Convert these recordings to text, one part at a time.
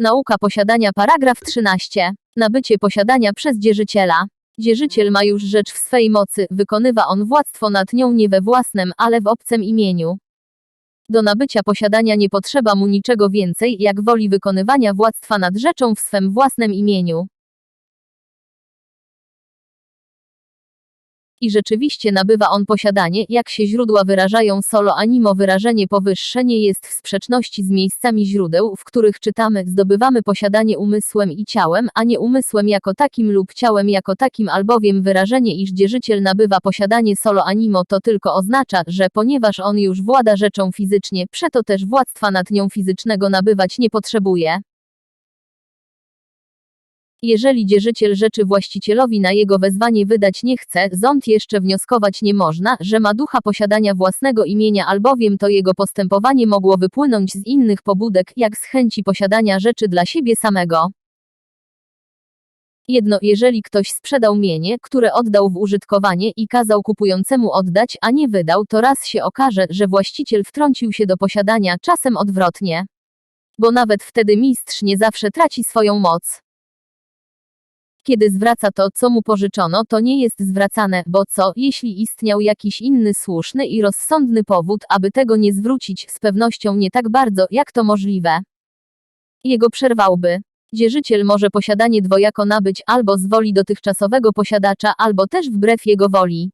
Nauka posiadania paragraf 13. Nabycie posiadania przez dzierżyciela. Dzierżyciel ma już rzecz w swej mocy, wykonywa on władztwo nad nią nie we własnym, ale w obcym imieniu. Do nabycia posiadania nie potrzeba mu niczego więcej, jak woli wykonywania władztwa nad rzeczą w swym własnym imieniu. I rzeczywiście nabywa on posiadanie, jak się źródła wyrażają solo animo wyrażenie powyższe nie jest w sprzeczności z miejscami źródeł, w których czytamy zdobywamy posiadanie umysłem i ciałem, a nie umysłem jako takim lub ciałem jako takim albowiem wyrażenie iż dzierżyciel nabywa posiadanie solo animo to tylko oznacza, że ponieważ on już włada rzeczą fizycznie, przeto też władztwa nad nią fizycznego nabywać nie potrzebuje. Jeżeli dzierżyciel rzeczy właścicielowi na jego wezwanie wydać nie chce, ząd jeszcze wnioskować nie można, że ma ducha posiadania własnego imienia, albowiem to jego postępowanie mogło wypłynąć z innych pobudek, jak z chęci posiadania rzeczy dla siebie samego. Jedno, jeżeli ktoś sprzedał mienie, które oddał w użytkowanie i kazał kupującemu oddać, a nie wydał, to raz się okaże, że właściciel wtrącił się do posiadania, czasem odwrotnie. Bo nawet wtedy mistrz nie zawsze traci swoją moc. Kiedy zwraca to, co mu pożyczono, to nie jest zwracane, bo co, jeśli istniał jakiś inny słuszny i rozsądny powód, aby tego nie zwrócić, z pewnością nie tak bardzo, jak to możliwe. Jego przerwałby. Dzierżyciel może posiadanie dwojako nabyć albo z woli dotychczasowego posiadacza, albo też wbrew jego woli.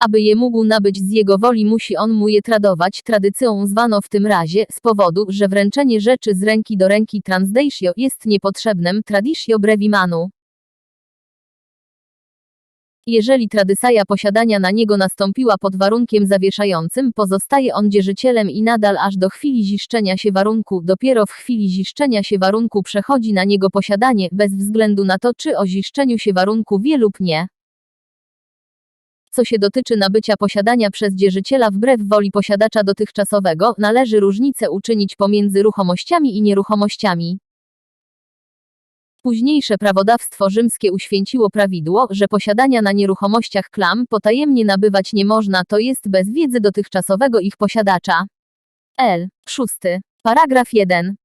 Aby je mógł nabyć z jego woli musi on mu je tradować, tradycją zwano w tym razie, z powodu, że wręczenie rzeczy z ręki do ręki transdatio jest niepotrzebnym traditio brevimanu. Jeżeli tradysaja posiadania na niego nastąpiła pod warunkiem zawieszającym, pozostaje on dzierżycielem i nadal aż do chwili ziszczenia się warunku, dopiero w chwili ziszczenia się warunku przechodzi na niego posiadanie, bez względu na to, czy o ziszczeniu się warunku wie lub nie. Co się dotyczy nabycia posiadania przez dzierżyciela wbrew woli posiadacza dotychczasowego, należy różnicę uczynić pomiędzy ruchomościami i nieruchomościami. Późniejsze prawodawstwo rzymskie uświęciło prawidło, że posiadania na nieruchomościach klam potajemnie nabywać nie można, to jest bez wiedzy dotychczasowego ich posiadacza. L. 6. Paragraf 1.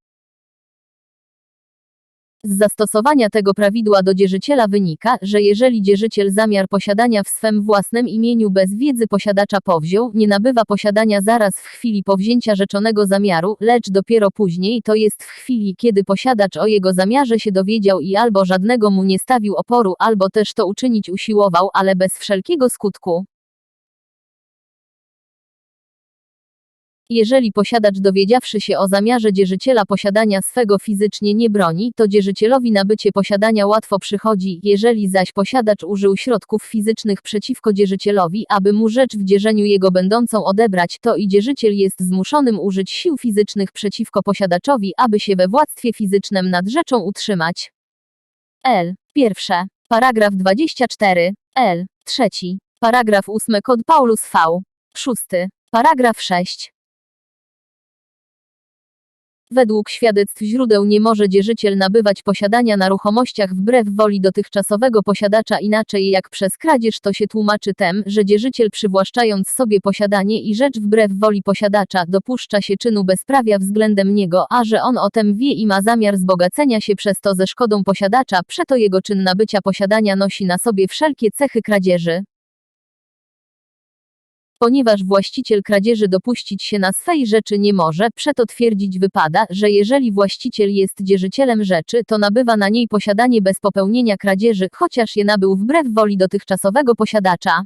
Z zastosowania tego prawidła do dzierżyciela wynika, że jeżeli dzierżyciel zamiar posiadania w swym własnym imieniu bez wiedzy posiadacza powziął, nie nabywa posiadania zaraz w chwili powzięcia rzeczonego zamiaru, lecz dopiero później, to jest w chwili, kiedy posiadacz o jego zamiarze się dowiedział i albo żadnego mu nie stawił oporu, albo też to uczynić usiłował, ale bez wszelkiego skutku. Jeżeli posiadacz dowiedziawszy się o zamiarze dzierżyciela posiadania swego fizycznie nie broni, to dzierżycielowi nabycie posiadania łatwo przychodzi, jeżeli zaś posiadacz użył środków fizycznych przeciwko dzierżycielowi, aby mu rzecz w dzierzeniu jego będącą odebrać, to i dzierżyciel jest zmuszonym użyć sił fizycznych przeciwko posiadaczowi, aby się we władztwie fizycznym nad rzeczą utrzymać. L. Pierwsze. Paragraf 24. L. Trzeci. Paragraf 8 Kod Paulus V. Szósty. Paragraf 6. Według świadectw źródeł nie może dzierżyciel nabywać posiadania na ruchomościach wbrew woli dotychczasowego posiadacza inaczej jak przez kradzież to się tłumaczy tem, że dzierżyciel przywłaszczając sobie posiadanie i rzecz wbrew woli posiadacza dopuszcza się czynu bezprawia względem niego, a że on o tem wie i ma zamiar zbogacenia się przez to ze szkodą posiadacza, przeto jego czyn nabycia posiadania nosi na sobie wszelkie cechy kradzieży. Ponieważ właściciel kradzieży dopuścić się na swej rzeczy nie może, przeto twierdzić wypada, że jeżeli właściciel jest dzierżycielem rzeczy, to nabywa na niej posiadanie bez popełnienia kradzieży, chociaż je nabył wbrew woli dotychczasowego posiadacza.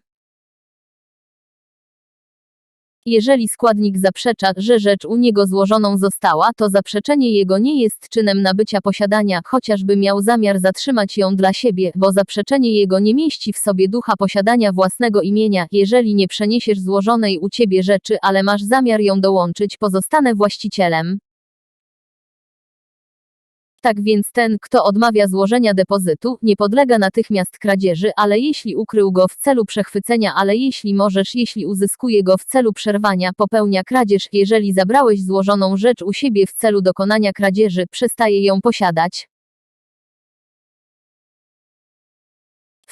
Jeżeli składnik zaprzecza, że rzecz u niego złożoną została, to zaprzeczenie jego nie jest czynem nabycia posiadania, chociażby miał zamiar zatrzymać ją dla siebie, bo zaprzeczenie jego nie mieści w sobie ducha posiadania własnego imienia. Jeżeli nie przeniesiesz złożonej u ciebie rzeczy, ale masz zamiar ją dołączyć, pozostanę właścicielem. Tak więc ten, kto odmawia złożenia depozytu, nie podlega natychmiast kradzieży, ale jeśli ukrył go w celu przechwycenia, ale jeśli możesz, jeśli uzyskuje go w celu przerwania, popełnia kradzież, jeżeli zabrałeś złożoną rzecz u siebie w celu dokonania kradzieży, przestaje ją posiadać.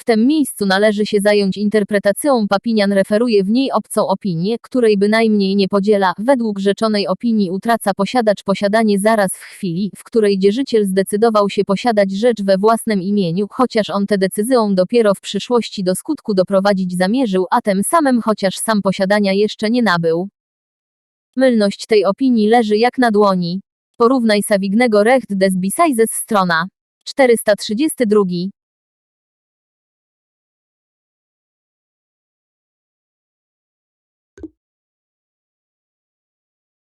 W tem miejscu należy się zająć interpretacją Papinian referuje w niej obcą opinię, której bynajmniej nie podziela, według rzeczonej opinii utraca posiadacz posiadanie zaraz w chwili, w której dzierżyciel zdecydował się posiadać rzecz we własnym imieniu, chociaż on tę decyzją dopiero w przyszłości do skutku doprowadzić zamierzył, a tym samym chociaż sam posiadania jeszcze nie nabył. Mylność tej opinii leży jak na dłoni. Porównaj Savignego Recht des Bisaises strona 432.